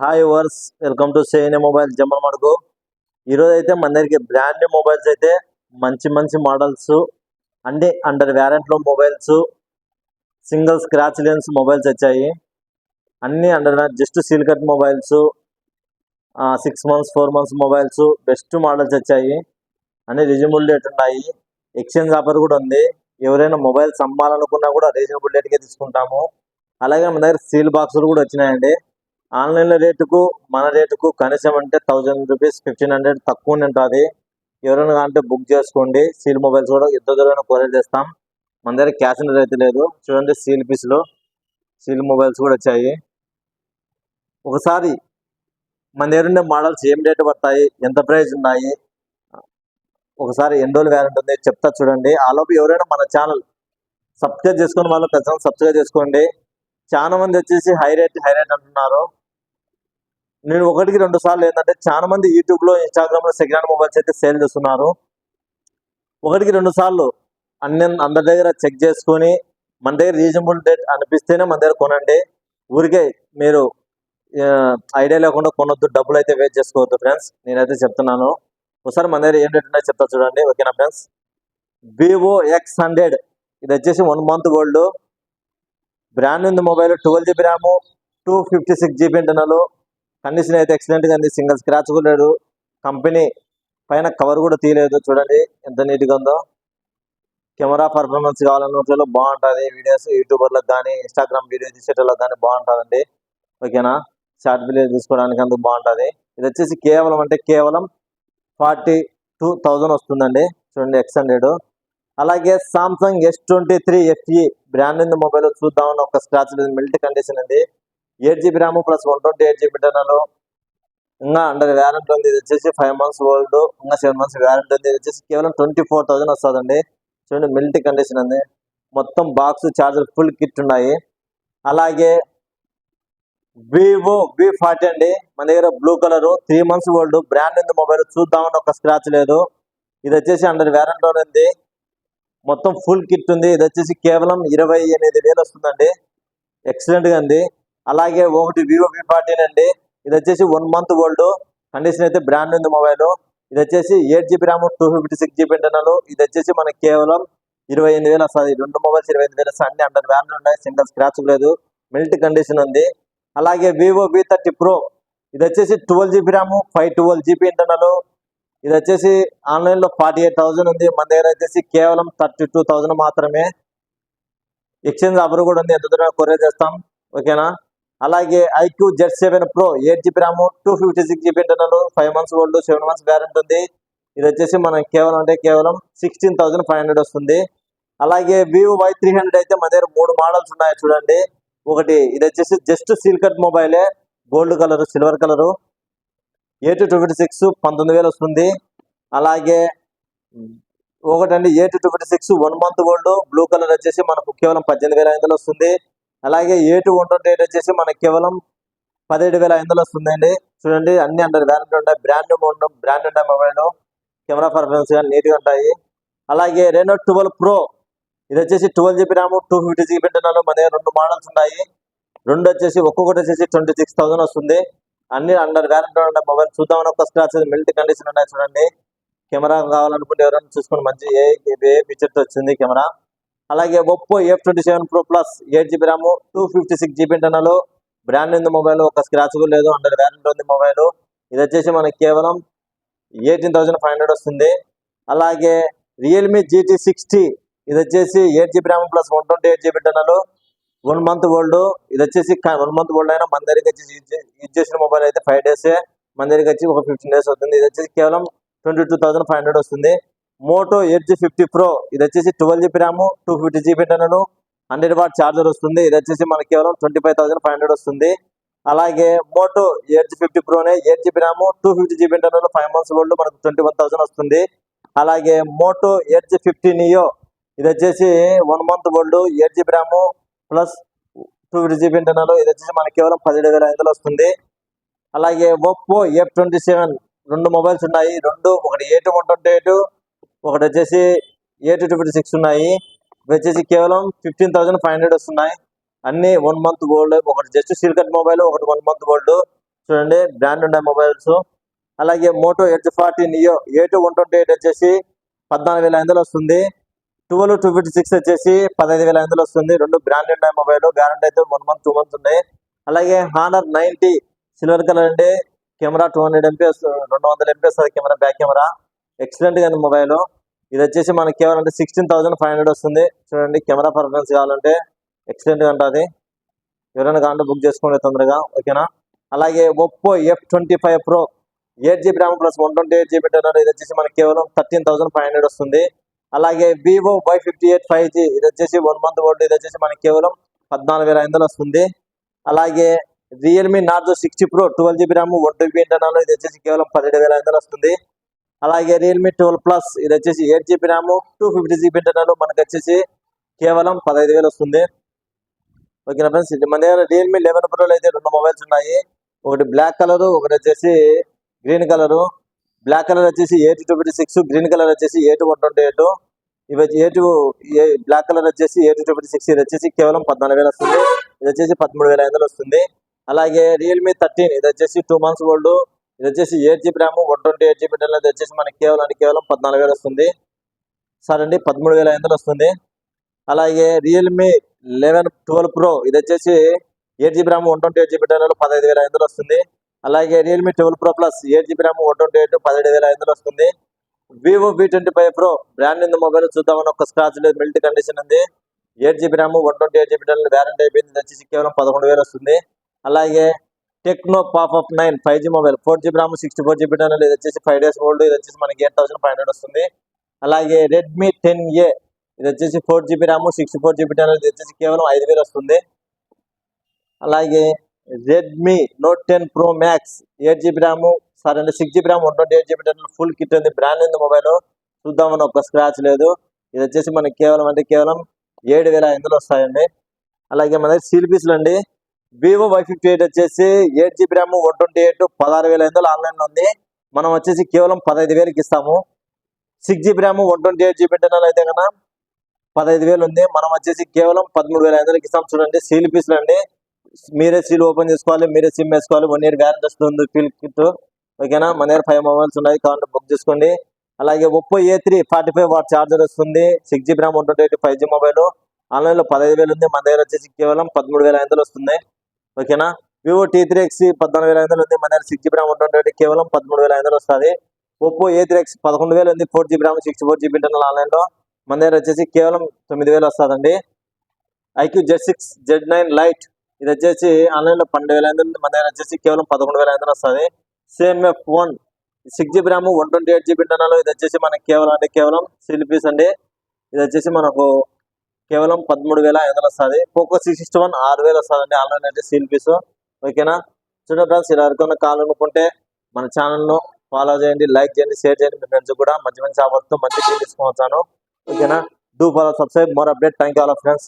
Hi వర్స్ welcome to సేనే mobile Jammalamadugu ఈరోజు అయితే మన దగ్గరికి బ్రాండ్ న్యూ మొబైల్స్ అయితే మంచి మంచి మోడల్స్ అంటే under వ్యారెంట్లో mobiles single scratch less mobiles వచ్చాయి. అన్ని under just seal cut mobiles six months four months mobiles best models వచ్చాయి. అన్ని రీజనబుల్ రేట్ ఉన్నాయి. ఎక్స్చేంజ్ ఆఫర్ కూడా ఉంది. ఎవరైనా మొబైల్స్ అమ్మాలనుకున్నా కూడా రీజనబుల్ రేట్కే తీసుకుంటాము. అలాగే మన దగ్గర సీల్ బాక్సులు కూడా వచ్చినాయండి. ఆన్లైన్లో రేటుకు మన రేటుకు కనీసం అంటే థౌజండ్ రూపీస్ ఫిఫ్టీన్ హండ్రెడ్ తక్కువ ఉంటుంది. ఎవరైనా అంటే బుక్ చేసుకోండి. సీల్ మొబైల్స్ కూడా ఎంత దూరం కొరేజ్ చేస్తాం. మన దగ్గర క్యాష్ అనేది అయితే లేదు. చూడండి సీల్ పీస్లో సీల్ మొబైల్స్ కూడా వచ్చాయి. ఒకసారి మన దగ్గర ఉండే మోడల్స్ ఏం రేటు పడతాయి ఎంత ప్రైస్ ఉన్నాయి? ఒకసారి ఎన్ని రోజులు వ్యారంటీ ఉంది చెప్తా చూడండి. ఆలోపు ఎవరైనా మన ఛానల్ సబ్స్క్రైబ్ చేసుకుని వాళ్ళు ఖచ్చితంగా సబ్స్క్రైబ్ చేసుకోండి. చాలా మంది వచ్చేసి హై రేట్ హై రేట్ అంటున్నారు. నేను ఒకటికి రెండు సార్లు ఏంటంటే చాలా మంది యూట్యూబ్లో ఇన్స్టాగ్రామ్లో సెకండ్ హ్యాండ్ మొబైల్స్ అయితే సేల్ చేస్తున్నారు. ఒకటికి రెండు సార్లు అన్ని అందరి దగ్గర చెక్ చేసుకొని మన దగ్గర రీజనబుల్ డేట్ అనిపిస్తేనే మన దగ్గర కొనండి. ఊరికే మీరు ఐడియా లేకుండా కొనొద్దు డబ్బులు అయితే వేస్ట్ చేసుకోవద్దు ఫ్రెండ్స్ నేనైతే చెప్తున్నాను. ఒకసారి మన దగ్గర ఏం రేట్ ఉన్నాయో చెప్తా చూడండి ఓకేనా ఫ్రెండ్స్ వివో ఎక్స్ హండ్రెడ్ ఇది వచ్చేసి వన్ మంత్ గోల్డ్ బ్రాండ్ ఉంది mobile twelve GB RAM two fifty six GB internal condition అయితే ఎక్సలెంట్గా ఉంది సింగిల్ స్క్రాచ్ కూడా లేడు. కంపెనీ పైన కవర్ కూడా తీయలేదు. చూడండి ఎంత నీట్గా ఉందో. కెమెరా పర్ఫార్మెన్స్ కావాలన్న బాగుంటుంది. వీడియోస్ యూట్యూబర్లకు కానీ ఇన్స్టాగ్రామ్ వీడియో తీసేటోళ్ళకి కానీ బాగుంటుందండి. ఓకేనా? షార్ట్ వీడియో తీసుకోవడానికి అందుకు బాగుంటుంది. ఇది వచ్చేసి కేవలం అంటే కేవలం ఫార్టీ టూ థౌజండ్ వస్తుందండి. చూడండి ఎక్స్ హండ్రెడ్ అలాగే Samsung S twenty three FE brand ఉంది మొబైల్ చూద్దామని ఒక స్క్రాచ్ లేదు మిల్ట్ కండిషన్ ఉంది. Eight GB RAM plus one twenty eight GB internal ఇంకా అండర్ వ్యారంటీ ఉంది. ఇది వచ్చేసి ఫైవ్ మంత్స్ ఓల్డ్ ఇంకా సెవెన్ మంత్స్ వ్యారంటీ ఉంది. ఇది వచ్చేసి కేవలం ట్వంటీ ఫోర్ థౌసండ్ వస్తుందండి. చూడండి మిల్ట్ కండిషన్ ఉంది. మొత్తం బాక్స్ చార్జర్ ఫుల్ కిట్ ఉన్నాయి. అలాగే వివో వి ఫార్టీ అండి. మన దగ్గర blue colour three months old brand ఉంది మొబైల్ చూద్దామని ఒక స్క్రాచ్ లేదు. ఇది వచ్చేసి అండర్ వ్యారంటీ ఉంది. మొత్తం ఫుల్ కిట్ ఉంది. ఇది వచ్చేసి కేవలం ఇరవై ఎనిమిది వేలు వస్తుందండి. ఎక్సలెంట్గా ఉంది. అలాగే ఒకటి వివో వి ఫార్టీన్ అండి. ఇది వచ్చేసి వన్ మంత్ ఓల్డ్ కండిషన్ అయితే బ్రాండ్ ఉంది మొబైల్ ఇది వచ్చేసి eight GB RAM two fifty six GB internal ఇది వచ్చేసి మనకి కేవలం ఇరవై ఎనిమిది వేలు వస్తుంది. రెండు మొబైల్స్ ఇరవై ఎనిమిది వేలు వస్తాయి. అన్ని అండర్ వ్యాన్ ఉన్నాయి. సింగిల్ స్క్రాచ్ లేదు. మిల్ట్ కండిషన్ ఉంది. అలాగే వివో వి థర్టీ ప్రో ఇది వచ్చేసి twelve GB RAM five twelve GB internal ఇది వచ్చేసి ఆన్లైన్లో ఫార్టీ ఎయిట్ థౌసండ్ ఉంది. మన దగ్గర వచ్చేసి కేవలం థర్టీ టూ థౌసండ్ మాత్రమే. ఎక్స్చేంజ్ ఆఫర్ కూడా ఉంది. ఎంత దూరం కొరియర్ చేస్తాం. ఓకేనా అలాగే iQOO Z seven pro eight GB RAM two fifty six GB internal five months old seven months warranty ఉంది. ఇది వచ్చేసి మనం కేవలం అంటే కేవలం సిక్స్టీన్ థౌసండ్ ఫైవ్ హండ్రెడ్ వస్తుంది. అలాగే వివో వై త్రీ హండ్రెడ్ అయితే మన దగ్గర మూడు మోడల్స్ ఉన్నాయి చూడండి. ఒకటి ఇది వచ్చేసి just seal cut మొబైలే gold colour silver colour. Eight two fifty six పంతొమ్మిది వేలు వస్తుంది. అలాగే ఒకటండి eight two fifty six one month gold blue colour వచ్చేసి మనకు కేవలం పద్దెనిమిది వేల ఐదు వస్తుంది. అలాగే ఏ వన్ ట్వంటీ ఎయిట్ వచ్చేసి మనకి కేవలం పదిహేడు వేల ఐదు వందలు వస్తుందండి. చూడండి అన్ని అండర్ వ్యారంటీ ఉంటాయి బ్రాండ్ ఉండడం బ్రాండ్ ఉంటాయి మొబైల్ కెమెరా పర్ఫార్మెన్స్ కానీ నీట్గా ఉంటాయి. అలాగే రెనో ట్వెల్వ్ ప్రో ఇది వచ్చేసి twelve GB RAM two fifty GB internal మన దగ్గర రెండు మోడల్స్ ఉన్నాయి. రెండు వచ్చేసి ఒక్కొక్కటి వచ్చేసి ట్వంటీ సిక్స్ థౌసండ్ వస్తుంది. అన్ని అండర్ వ్యారంటీ ఉంటాయి మొబైల్ చూద్దామని ఒక స్క్రాచ్ మిల్ట్ కండిషన్ ఉన్నాయి చూడండి. కెమెరా కావాలనుకుంటే ఎవరైనా చూసుకొని మంచి ఏ ఏ ఫీచర్స్ వచ్చింది కెమెరా. అలాగే Oppo F twenty seven pro plus eight GB RAM two fifty six GB internal brand ఉంది మొబైల్ ఒక స్క్రాచ్ కూడా లేదు అండర్ వ్యారంటీ ఉంది మొబైల్ ఇది వచ్చేసి మనకి కేవలం ఎయిటీన్ థౌసండ్ ఫైవ్ హండ్రెడ్ వస్తుంది. అలాగే రియల్మీ జీటీ సిక్స్టీ ఇది వచ్చేసి eight GB RAM plus one twenty eight GB internal one month old ఇది వచ్చేసి వన్ మంత్ ఓల్డ్ అయినా మన దగ్గరికి వచ్చి యూజ్ చేసిన మొబైల్ అయితే ఫైవ్ డేస్ మన దగ్గరికి వచ్చి ఒక ఫిఫ్టీన్ డేస్ అవుతుంది. ఇది వచ్చేసి కేవలం twenty two thousand five hundred వస్తుంది. Moto eight G fifty pro. ఇది వచ్చేసి twelve GB RAM two fifty GB internal hundred watt charger వస్తుంది. ఇది వచ్చేసి మనకి కేవలం twenty five thousand five hundred వస్తుంది. అలాగే Moto eight G fifty ప్రోనే eight GB RAM two fifty GB internal five months old మనకు ట్వంటీ వన్ థౌసండ్ వస్తుంది. అలాగే Moto eight G fifty Neo. ఇది వచ్చేసి one month old eight GB RAM plus two fifty GB internal ఇది వచ్చేసి మనకి కేవలం పదిహేడు వేల ఐదు వస్తుంది. అలాగే ఒప్పో ఎఫ్ ట్వంటీ సెవెన్ రెండు మొబైల్స్ ఉన్నాయి. రెండు ఒకటి ఎయిట్ వన్ ట్వంటీ ఎయిట్ ఒకటి వచ్చేసి ఎయిట్ టూ ఫిఫ్టీ సిక్స్ ఉన్నాయి. ఇవి వచ్చేసి కేవలం ఫిఫ్టీన్ థౌసండ్ ఫైవ్ హండ్రెడ్ వస్తున్నాయి. అన్ని వన్ మంత్ గోల్డ్ ఒకటి జస్ట్ సిల్కట్ మొబైల్ ఒకటి వన్ మంత్ గోల్డ్ చూడండి బ్రాండ్ ఉన్నాయి మొబైల్స్ అలాగే మోటో ఎయిట్ ఫార్టీ నియో ఏ వన్ ట్వంటీ ఎయిట్ వచ్చేసి పద్నాలుగు వేల ఐదులో వస్తుంది. ట్వెల్వ్ టూ ఫిఫ్టీ సిక్స్ వచ్చేసి పదహైదు వేల ఐదు వస్తుంది. రెండు బ్రాండ్ ఉన్నాయి మొబైల్ గ్యారంటీ అయితే వన్ మంత్ టూ మంత్స్ ఉన్నాయి. అలాగే హానర్ నైన్టీ సిల్వర్ కలర్ అండి. కెమెరా టూ హండ్రెడ్ ఎంపీఎస్ రెండు వందల MPs camera back camera. Excellent కానీ ఉంది మొబైల్ ఇది వచ్చేసి మనకి కేవలం అంటే సిక్స్టీన్ థౌసండ్ ఫైవ్ హండ్రెడ్ వస్తుంది. చూడండి కెమెరా పర్ఫార్మెన్స్ కావాలంటే ఎక్సలెంట్గా ఉంటుంది. ఎవరైనా కావాలంటే బుక్ చేసుకోండి తొందరగా ఓకేనా? అలాగే Oppo F twenty five pro eight GB RAM plus one twenty eight GB internal ఇది వచ్చేసి మనకి కేవలం థర్టీన్ థౌసండ్ ఫైవ్ హండ్రెడ్ వస్తుంది. అలాగే Vivo Y fifty eight five G ఇది వచ్చేసి వన్ మంత్ ఓల్డ్ ఇది వచ్చేసి మనకి కేవలం పద్నాలుగు వేల ఐదు వస్తుంది. అలాగే Realme Narzo sixty pro twelve GB RAM one twenty internal ఇది వచ్చేసి కేవలం పదిహేడు వేల ఐదు వస్తుంది. అలాగే రియల్మీ ట్వెల్వ్ ప్లస్ ఇది వచ్చేసి eight GB RAM two fifty GB internal మనకి వచ్చేసి కేవలం పదహైదు వేలు వస్తుంది. ఓకేనా ఫ్రెండ్స్ ఇది మన దగ్గర రియల్మీ లెవెన్ ప్రోలో అయితే రెండు మొబైల్స్ ఉన్నాయి. ఒకటి బ్లాక్ కలర్ ఒకటి వచ్చేసి గ్రీన్ కలర్ బ్లాక్ కలర్ వచ్చేసి eight two fifty six green colour వచ్చేసి ఎయిట్ వన్ ట్వంటీ ఎయిట్ ఇవి ఎయిట్ బ్లాక్ కలర్ వచ్చేసి ఎయిట్ టూ ఫిఫ్టీ సిక్స్ ఇది వచ్చేసి కేవలం పద్నాలుగు వేలు వస్తుంది. ఇది వచ్చేసి పదమూడు వేల ఐదు వస్తుంది. అలాగే రియల్మీ థర్టీన్ ఇది వచ్చేసి టూ మంత్స్ ఓల్డ్ ఇది వచ్చేసి eight GB RAM one twenty eight GB ఇది వచ్చేసి మనకి కేవలం కేవలం పద్నాలుగు వేలు వస్తుంది. సరే అండి పదమూడు వేల ఐదు వందలు వస్తుంది. అలాగే రియల్మీ లెవెన్ ట్వెల్వ్ ప్రో ఇది వచ్చేసి eight GB RAM one twenty eight GB పదహైదు వేల ఐదు వస్తుంది. అలాగే Realme twelve pro plus eight GB RAM one twenty eight పదిహేడు వేల ఐదు వస్తుంది. Vivo V twenty five pro brand ఇంది మొబైల్ చూద్దామని ఒక స్క్రాచ్ లేదు మిల్ట్ కండిషన్ ఉంది. Eight GB RAM one twenty eight GB warranty అయిపోయింది వచ్చేసి కేవలం పదకొండు వేలు వస్తుంది. అలాగే Tecno Pop up nine five G mobile. Four GB RAM sixty four GB ఇది వచ్చేసి ఫైవ్ డేస్ ఓల్డ్. ఇది వచ్చేసి మనకి ఎయిట్ థౌసండ్ ఫైవ్ హండ్రెడ్ వస్తుంది. అలాగే రెడ్మీ టెన్ ఏ ఇది వచ్చేసి four GB RAM sixty four GB ఇది వచ్చేసి కేవలం ఐదు వేలు వస్తుంది. అలాగే Redmi Note ten pro max eight GB RAM sorry అండి six GB RAM one twenty eight GB full kit ఉంది. బ్రాండ్ ఉంది మొబైల్. చూద్దామని ఒక స్క్రాచ్ లేదు. ఇది వచ్చేసి మనకి కేవలం అంటే కేవలం ఏడు వేల ఐదు వస్తాయండి. అలాగే మన సీల్ పీసులు అండి. వివో వై ఫిఫ్టీ ఎయిట్ వచ్చేసి eight GB RAM one twenty eight పదహారు వేల ఐదు ఆన్లైన్ ఆన్లైన్లో ఉంది. మనం వచ్చేసి కేవలం పదహైదు వేలకి ఇస్తాము. Six GB RAM one twenty eight GB internal అయితే కన్నా పదహైదు వేలు ఉంది. మనం వచ్చేసి కేవలం పదమూడు వేల ఐదు ఇస్తాం. చూడండి సీల్ పీసులు అండి. మీరే సీల్ ఓపెన్ చేసుకోవాలి మీరే సిమ్ వేసుకోవాలి. వన్ ఇయర్ గ్యారెంటీ వస్తుంది ఫీల్ కిట్ ఓకేనా మన దగ్గర ఫైవ్ మొబైల్స్ ఉన్నాయి. కావాలంటే బుక్ చేసుకోండి. అలాగే Oppo A three forty five watt charger వస్తుంది. Six GB RAM one twenty eight five G mobile ఆన్లైన్లో పదహైదు వేలు ఉంది. మన దగ్గర వచ్చేసి కేవలం పదమూడు వేల ఐదు వస్తుంది. ఓకేనా? వివో టీ త్రీ ఎక్స్ పద్నాలుగు వేల ఐదు వందలు ఉంది. మన దగ్గర six GB RAM one twenty కేవలం పదమూడు వేల ఐదు వందలు వస్తుంది. ఒప్పో ఏ త్రీ ఎక్స్ పదకొండు వేలు ఉంది. Four GB RAM sixty four GB internal ఆన్లైన్లో మన దగ్గర వచ్చేసి కేవలం తొమ్మిది వేలు వస్తుందండి. IQOO Z six Z nine lite ఇది వచ్చేసి ఆన్లైన్లో పన్నెండు వేల ఐదు మన దగ్గర వచ్చేసి కేవలం పదకొండు వేల ఐదు వస్తుంది. Same F one six GB RAM one twenty eight GB internal ఇది వచ్చేసి మనకి కేవలం అంటే కేవలం సిల్ పీస్ అండి. ఇది వచ్చేసి మనకు కేవలం పదమూడు వేల ఐదు వందలు వస్తుంది. పోకో సిక్స్ సిక్స్టీ వన్ ఆరు వేలు వస్తుందండి ఆన్లైన్ అయితే సీల్ పీస్ ఓకేనా చూడండి ఫ్రెండ్స్ ఇలా ఎవరికైనా కావాలనుకుంటే మన ఛానల్ను ఫాలో చేయండి లైక్ చేయండి షేర్ చేయండి. మీ ఫ్రెండ్స్ కూడా మంచి మంచి ఆఫర్స్తో మంచి డీల్ తీసుకొని వచ్చాను ఓకేనా do follow subscribe more update thank you all friends